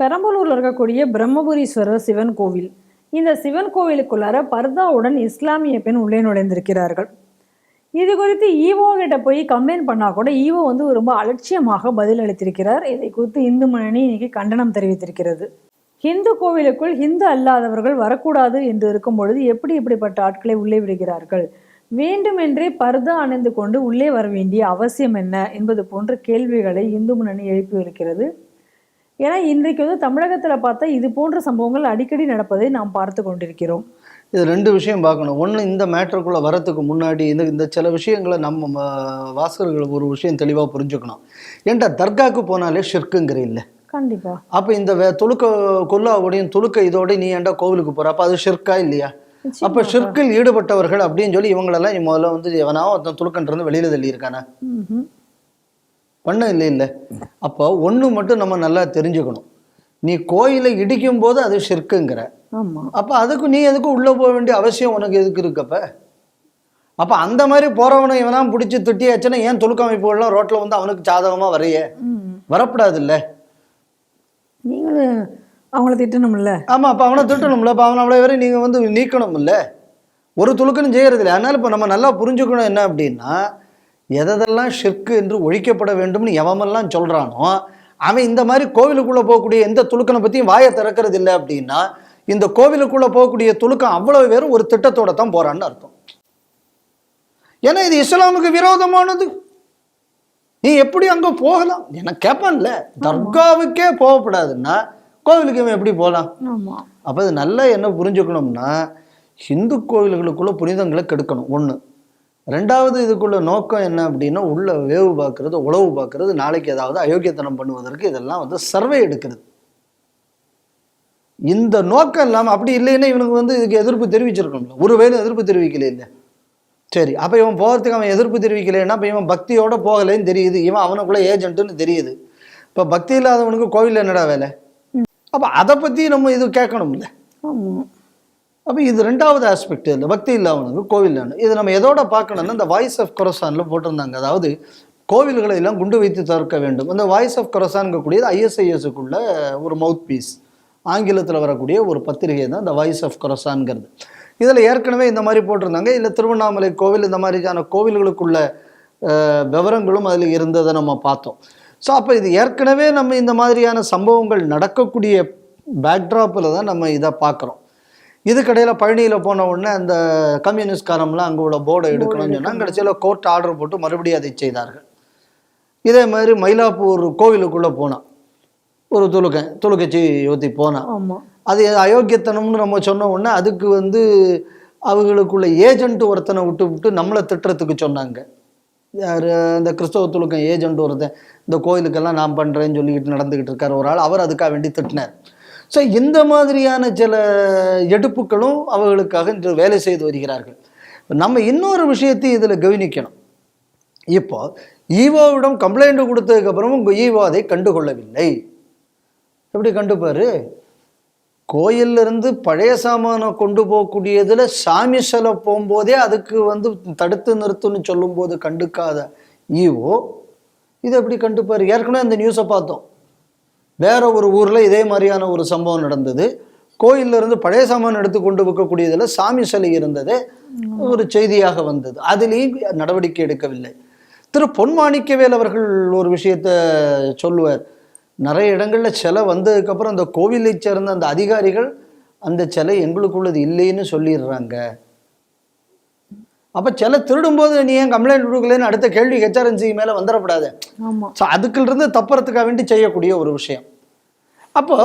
பெரம்பலூரில் இருக்கக்கூடிய பிரம்மபுரீஸ்வரர் சிவன் கோவில். இந்த சிவன் கோவிலுக்குள்ளார பர்தாவுடன் இஸ்லாமிய பெண் உள்ளே நுழைந்திருக்கிறார்கள். இது குறித்து ஈவோ கிட்ட போய் கம்ப்ளைண்ட் பண்ணா கூட ஈவோ வந்து ரொம்ப அலட்சியமாக பதில் அளித்திருக்கிறார். இதை குறித்து இந்து முன்னணி இன்னைக்கு கண்டனம் தெரிவித்திருக்கிறது. ஹிந்து கோவிலுக்குள் ஹிந்து அல்லாதவர்கள் வரக்கூடாது என்று இருக்கும் பொழுது எப்படி இப்படிப்பட்ட ஆட்களை உள்ளே விடுகிறார்கள்? வேண்டுமென்றே பர்தா அணிந்து கொண்டு உள்ளே வர வேண்டிய அவசியம் என்ன? என்பது போன்ற கேள்விகளை இந்து முன்னணி எழுப்பியிருக்கிறது. ஏன்னா இன்றைக்கு வந்து தமிழகத்தில் பார்த்தா இது போன்ற சம்பவங்கள் அடிக்கடி நடப்பதை நாம் பார்த்து கொண்டிருக்கிறோம். இது ரெண்டு விஷயம் பார்க்கணும். ஒன்று இந்த மேட்டருக்குள்ளே வரத்துக்கு முன்னாடி இந்த இந்த சில விஷயங்களை நம்ம வாசகர்கள் ஒரு விஷயம் தெளிவாக புரிஞ்சுக்கணும். ஏன்டா தர்காவுக்கு போனாலே ஷிர்க்குங்கிற இல்லை. கண்டிப்பா. அப்போ இந்த வே துலுக்க கொல்லாவோடையும் துலுக்க இதோட நீ ஏன்டா கோவிலுக்கு போற? அப்போ அது ஷிர்கா இல்லையா? அப்போ ஷிர்கில் ஈடுபட்டவர்கள் அப்படின்னு சொல்லி இவங்களெல்லாம் முதல்ல வந்து எவனா ஒருத்தன் துலுக்கன்றது வெளியில தள்ளி இருக்கானா பண்ண இல்லை இல்லை அப்போ ஒன்று மட்டும் நம்ம நல்லா தெரிஞ்சுக்கணும். நீ கோயிலை இடிக்கும் போது அது ஷிர்க்குங்கிற அப்போ அதுக்கு நீ எதுக்கு உள்ளே போக வேண்டிய அவசியம் உனக்கு எதுக்கு இருக்கப்ப அப்போ? அந்த மாதிரி போறவனை இவனா பிடிச்சி திட்டியாச்சுன்னா ஏன் துலுக்க அமைப்புகள்லாம் ரோட்டில் வந்து அவனுக்கு சாதகமாக வரைய. வரப்படாது இல்லை நீங்களும் அவங்கள திட்டணும்ல? ஆமாம் அப்போ அவனை திட்டணும்ல. அப்போ அவனை அவ்வளோ வரை நீங்கள் வந்து நீக்கணும்ல. ஒரு துலுக்குன்னு செய்யறது இல்லை அதனால இப்போ நம்ம நல்லா புரிஞ்சுக்கணும் என்ன அப்படின்னா எதெல்லாம் ஷிர்க்கு என்று ஒழிக்கப்பட வேண்டும்னு எவமெல்லாம் சொல்கிறானோ அவன் இந்த மாதிரி கோவிலுக்குள்ளே போகக்கூடிய எந்த துலுக்கனை பற்றியும் வாயை திறக்கிறது இல்லை அப்படின்னா இந்த கோவிலுக்குள்ளே போகக்கூடிய துலுக்கம் அவ்வளவு பேரும் ஒரு திட்டத்தோட தான் போகிறான்னு அர்த்தம். ஏன்னா இது இஸ்லாமுக்கு விரோதமானது. நீ எப்படி அங்கே போகலாம்? எனக்கு கேட்பான்ல தர்காவுக்கே போகக்கூடாதுன்னா கோவிலுக்கு இவன் எப்படி போகலாம் அப்போ இது நல்லா என்ன புரிஞ்சுக்கணும்னா ஹிந்து கோவில்களுக்குள்ள புனிதங்களை கெடுக்கணும். ஒன்று ரெண்டாவது இதுக்குள்ள நோக்கம் என்ன அப்படின்னா உள்ள வேவு பார்க்கறது உளவு பார்க்கறது நாளைக்கு ஏதாவது அயோக்கியத்தனம் பண்ணுவதற்கு இதெல்லாம் வந்து சர்வே எடுக்கிறது. இந்த நோக்கம் இல்லாமல் அப்படி இல்லைன்னா இவனுக்கு வந்து இதுக்கு எதிர்ப்பு தெரிவிச்சிருக்கணும்ல. ஒருவேளை எதிர்ப்பு தெரிவிக்கல இல்லை. சரி அப்போ இவன் போகிறதுக்கு அவன் எதிர்ப்பு தெரிவிக்கலைன்னா இப்போ இவன் பக்தியோட போகலைன்னு தெரியுது. இவன் அவனுக்குள்ள ஏஜென்ட்டுன்னு தெரியுது. இப்போ பக்தி இல்லாதவனுக்கு கோவில் என்னடா வேலை? அப்போ அதை பற்றி நம்ம இது கேட்கணும்ல. ஆமா. அப்போ இது ரெண்டாவது ஆஸ்பெக்ட் இந்த பக்தி இல்லாதவனுக்கு கோவில் வேணும் இது நம்ம எதோட பார்க்கணும்னா இந்த வாய்ஸ் ஆஃப் கொரசானில் போட்டிருந்தாங்க. அதாவது கோவில்களை எல்லாம் குண்டு வைத்து தவிர்க்க வேண்டும். அந்த வாய்ஸ் ஆஃப் கொரசான்கக்கூடியது ஐஎஸ்ஐஎஸுக்குள்ள ஒரு மவுத் பீஸ் ஆங்கிலத்தில் வரக்கூடிய ஒரு பத்திரிகை தான் இந்த வாய்ஸ் ஆஃப் கொரசான்ங்கிறது இதில் ஏற்கனவே இந்த மாதிரி போட்டிருந்தாங்க. இல்லை திருவண்ணாமலை கோவில் இந்த மாதிரியான கோவில்களுக்குள்ள விவரங்களும் அதில் இருந்ததை நம்ம பார்த்தோம். ஸோ அப்போ இது ஏற்கனவே நம்ம இந்த மாதிரியான சம்பவங்கள் நடக்கக்கூடிய பேக்ட்ராப்பில் தான் நம்ம இதை பார்க்குறோம். இதுக்கடையில் பழனியில் போன உடனே அந்த கம்யூனிஸ்ட்காரம்லாம் அங்கே உள்ள போர்டை எடுக்கணும்னு சொன்னால் கடைசியில் கோர்ட் ஆர்டர் போட்டு மறுபடியும் அதை செய்தார்கள். இதே மாதிரி மயிலாப்பூர் கோவிலுக்குள்ளே போனான். ஒரு துலுக்கன் துலுக்கச்சி ஊற்றி போனான். அது அயோக்கியத்தனம்னு நம்ம சொன்ன உடனே அதுக்கு வந்து அவங்களுக்குள்ள ஏஜென்ட் ஒருத்தனை விட்டு விட்டு நம்மளை திட்டுறதுக்கு சொன்னாங்க. யார்? இந்த கிறிஸ்தவ துலுக்கம் ஏஜென்ட் ஒருத்தன் இந்த கோயிலுக்கெல்லாம் நான் பண்ணுறேன்னு சொல்லிக்கிட்டு நடந்துக்கிட்டு இருக்கார். ஒரு ஆள் அவர் அதுக்காக வேண்டி திட்டினார். ஸோ இந்த மாதிரியான சில எடுப்புகளும் அவர்களுக்காக இன்று வேலை செய்து வருகிறார்கள். நம்ம இன்னொரு விஷயத்தையும் இதில் கவனிக்கணும். இப்போ ஈவோவிடம் கம்ப்ளைண்ட் கொடுத்ததுக்கப்புறமும் ஈவோ அதை கண்டுகொள்ளவில்லை. எப்படி கண்டுப்பாரு? கோயில்ல இருந்து பழைய சாமானை கொண்டு போகக்கூடியதில் சாமி சிலை போகும்போதே அதுக்கு வந்து தடுத்து நிறுத்துன்னு சொல்லும்போது கண்டுக்காத ஈவோ இது எப்படி கண்டுப்பாரு? ஏற்கனவே அந்த நியூஸை பார்த்தோம். வேற ஒரு ஊரில் இதே மாதிரியான ஒரு சம்பவம் நடந்தது. கோயிலிருந்து பழைய சாமான் எடுத்து கொண்டு வைக்கக்கூடியதில் சாமி சிலை இருந்தது. ஒரு செய்தியாக வந்தது. அதுலேயும் நடவடிக்கை எடுக்கவில்லை. திரு பொன்மாணிக்கவேல் அவர்கள் ஒரு விஷயத்த சொல்லுவார். நிறைய இடங்களில் சிலை வந்ததுக்கப்புறம் அந்த கோவிலை சேர்ந்த அந்த அதிகாரிகள் அந்த சிலை எங்களுக்குள்ளது இல்லைன்னு சொல்லிடுறாங்க. அப்ப சிலை திருடும்போது நீ ஏன் கம்ப்ளைண்ட் கொடுக்கலன்னு அடுத்த கேள்வி ஹெச்ஆர்என்சி மேல வந்துடக்கூடாது. ஸோ அதுக்குள்ளிருந்து தப்புறதுக்காக வேண்டி செய்யக்கூடிய ஒரு விஷயம். அப்போ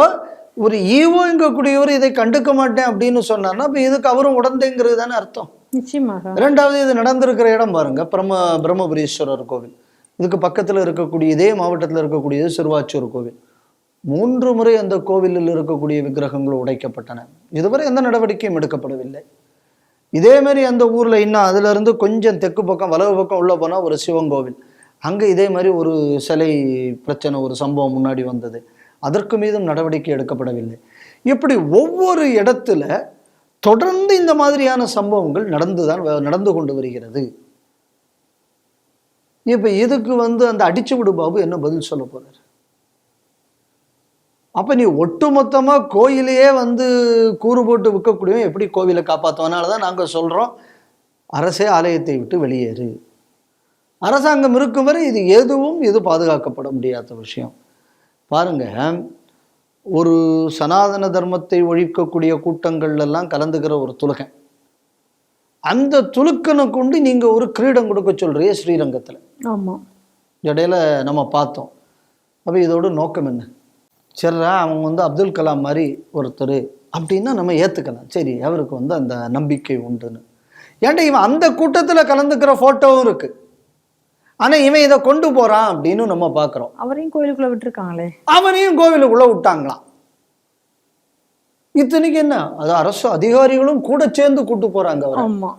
ஒரு ஈவோங்கக்கூடியவர் இதை கண்டுக்க மாட்டேன் அப்படின்னு சொன்னார்னா அப்போ இதுக்கு அவரும் உடந்தைங்கிறது தானே அர்த்தம். நிச்சயமாக. ரெண்டாவது இது நடந்திருக்கிற இடம் பாருங்க பிரம்ம பிரம்மபுரீஸ்வரர் கோவில். இதுக்கு பக்கத்தில் இருக்கக்கூடிய இதே மாவட்டத்தில் இருக்கக்கூடியது சிறுவாச்சூர் கோவில். மூன்று முறை அந்த கோவிலில் இருக்கக்கூடிய விக்கிரகங்கள் உடைக்கப்பட்டன. இதுவரை எந்த நடவடிக்கையும் எடுக்கப்படவில்லை. இதேமாரி அந்த ஊரில் இன்னும் அதுலேருந்து கொஞ்சம் தெற்கு பக்கம் வலவு பக்கம் உள்ளே போனால் ஒரு சிவன் கோவில். அங்கே இதே மாதிரி ஒரு சிலை பிரச்சனை ஒரு சம்பவம் முன்னாடி வந்தது. அதற்கு மீதும் நடவடிக்கை எடுக்கப்படவில்லை. இப்படி ஒவ்வொரு இடத்துல தொடர்ந்து இந்த மாதிரியான சம்பவங்கள் நடந்துதான் வ- நடந்து கொண்டு வருகிறது. இப்போ இதுக்கு வந்து அந்த அடிச்சு விடு பாபு என்ன பதில் சொல்ல போகிறார் அப்போ நீ ஒட்டுமொத்தமாக கோயிலையே வந்து கூறு போட்டு விற்கக்கூடியவன் எப்படி கோவிலை காப்பாற்றுவனால தான் நாங்கள் சொல்கிறோம் அரசே ஆலயத்தை விட்டு வெளியேறு. அரசாங்கம் இருக்கும் வரை இது எதுவும் இது பாதுகாக்கப்பட முடியாத விஷயம். பாருங்க ஒரு சனாதன தர்மத்தை ஒழிக்கக்கூடிய கூட்டங்கள்ல எல்லாம் கலந்துக்கிற ஒரு துலுகன். அந்த துலுக்கனை கொண்டு நீங்க ஒரு கிரீடம் கொடுக்க சொல்றீங்க ஸ்ரீரங்கத்துல. ஆமா. இடையில நம்ம பார்த்தோம். அப்போ இதோட நோக்கம் என்ன? சரிடா அவன் வந்து அப்துல் கலாம் மாதிரி ஒருத்தர் அப்படின்னா நம்ம ஏற்றுக்கலாம் சரி அவருக்கு வந்து அந்த நம்பிக்கை உண்டுன்னு. ஏன்டா இவன் அந்த கூட்டத்தில் கலந்துக்கிற ஃபோட்டோவும் இருக்கு. ஆனால் இவன் இதை கொண்டு போகிறான் அப்படின்னு நம்ம பார்க்குறோம் அவரையும் கோயிலுக்குள்ள விட்டுருக்காங்களே. அவனையும் கோவிலுக்குள்ளே விட்டாங்களாம். இத்தனைக்கு என்ன? அது அரசு அதிகாரிகளும் கூட சேர்ந்து கூட்டு போகிறாங்க அவர். ஆமா.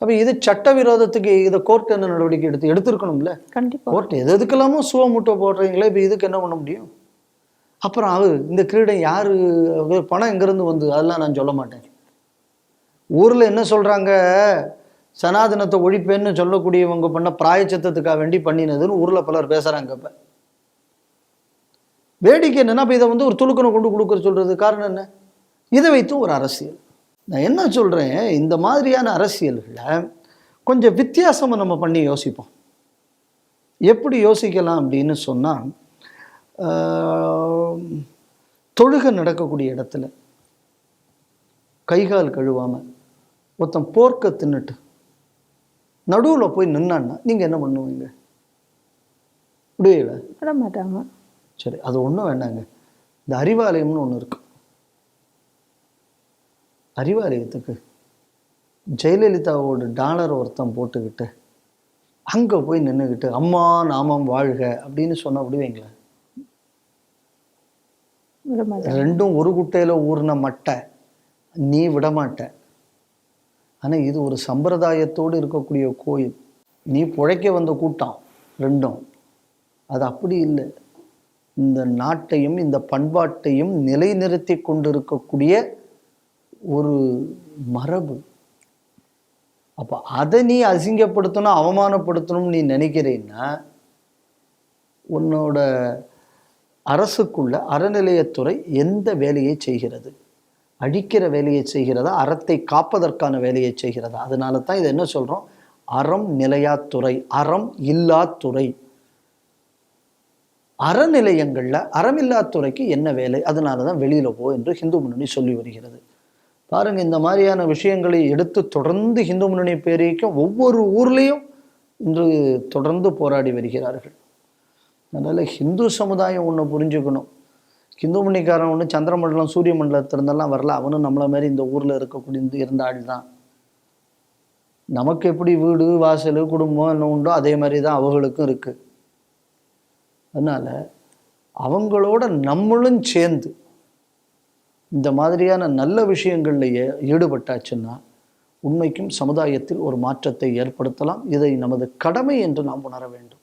அப்போ இது சட்டவிரோதத்துக்கு இதை கோர்ட் என்ன நடவடிக்கை எடுத்து எடுத்திருக்கணும்ல? கண்டிப்பா. கோர்ட் எது எதுக்கெல்லாமோ சுவ மூட்டை போடுறீங்களே இப்போ இதுக்கு என்ன பண்ண முடியும்? அப்புறம் அவர் இந்த கிரீடம் யார் பணம் எங்கேருந்து வந்து அதெல்லாம் நான் சொல்ல மாட்டேன். ஊரில் என்ன சொல்கிறாங்க சனாதனத்தை ஒழிப்பேன்னு சொல்லக்கூடியவங்க பண்ண பிராயச்சத்தத்துக்காக வேண்டி பண்ணினதுன்னு ஊரில் பலர் பேசுகிறாங்க இப்போ. வேடிக்கை என்னென்னா இப்போ இதை வந்து ஒரு துலுக்கனை கொண்டு கொடுக்குற சொல்கிறது காரணம் என்ன? இதை வைத்தும் ஒரு அரசியல். நான் என்ன சொல்கிறேன் இந்த மாதிரியான அரசியல்களை கொஞ்சம் வித்தியாசமாக நம்ம பண்ணி யோசிப்போம். எப்படி யோசிக்கலாம் அப்படின்னு சொன்னால் தொழுகை நடக்கக்கூடிய இடத்துல கைகால் கழுவாம ஒருத்தன் போர்க்க தின்னுட்டு நடுவில் போய் நின்னான்னா நீங்கள் என்ன பண்ணுவீங்க? விடுவீங்களா விட மாட்டாங்க. சரி அது ஒன்றும் வேண்டாங்க. இந்த அறிவாலயம்னு ஒன்று இருக்கு. அறிவாலயத்துக்கு ஜெயலலிதாவோட டாலர் ஒருத்தன் போட்டுக்கிட்டு அங்கே போய் நின்றுக்கிட்டு அம்மா நாமம் வாழ்க அப்படின்னு சொன்ன விடுவீங்களா? ரெண்டும் ஒரு குட்டையில் ஊறின மட்டை. நீ விடமாட்ட. ஆனால் இது ஒரு சம்பிரதாயத்தோடு இருக்கக்கூடிய கோயில். நீ புழைக்க வந்த கூட்டம் ரெண்டும். அது அப்படி இல்லை. இந்த நாட்டையும் இந்த பண்பாட்டையும் நிலைநிறுத்தி கொண்டிருக்கக்கூடிய ஒரு மரபு. அப்போ அதை நீ அசிங்கப்படுத்தணும் அவமானப்படுத்தணும்னு நீ நினைக்கிறேன்னா உன்னோட அரசுக்குள்ள அறநிலையத்துறை எந்த வேலையை செய்கிறது? அழிக்கிற வேலையை செய்கிறதா? அறத்தை காப்பதற்கான வேலையை செய்கிறதா? அதனால தான் இதை என்ன சொல்கிறோம் அறம் நிலையாத்துறை அறம் இல்லாத்துறை அறநிலையங்களில் அறமில்லாத்துறைக்கு என்ன வேலை? அதனால தான் வெளியில் போ என்று ஹிந்து முன்னணி சொல்லி வருகிறது. பாருங்க இந்த மாதிரியான விஷயங்களை எடுத்து தொடர்ந்து ஹிந்து முன்னணி பேரிக்கும் ஒவ்வொரு ஊர்லேயும் இன்று தொடர்ந்து போராடி வருகிறார்கள். அதனால் ஹிந்து சமுதாயம் ஒன்று புரிஞ்சுக்கணும். ஹிந்து மணிக்காரன் ஒன்று சந்திரமண்டலம் சூரிய மண்டலத்திலிருந்தெல்லாம் வரல. அவனும் நம்மளை மாதிரி இந்த ஊரில் இருக்கக்கூடிய இந்த இருந்த ஆள் தான் நமக்கு எப்படி வீடு வாசல் குடும்பம் என்ன உண்டோ அதே மாதிரி தான் அவங்களுக்கும் இருக்குது அதனால் அவங்களோட நம்மளும் சேர்ந்து இந்த மாதிரியான நல்ல விஷயங்கள்லையே ஈடுபட்டாச்சுன்னா உண்மைக்கும் சமுதாயத்தில் ஒரு மாற்றத்தை ஏற்படுத்தலாம். இதை நமது கடமை என்று நாம் உணர வேண்டும்.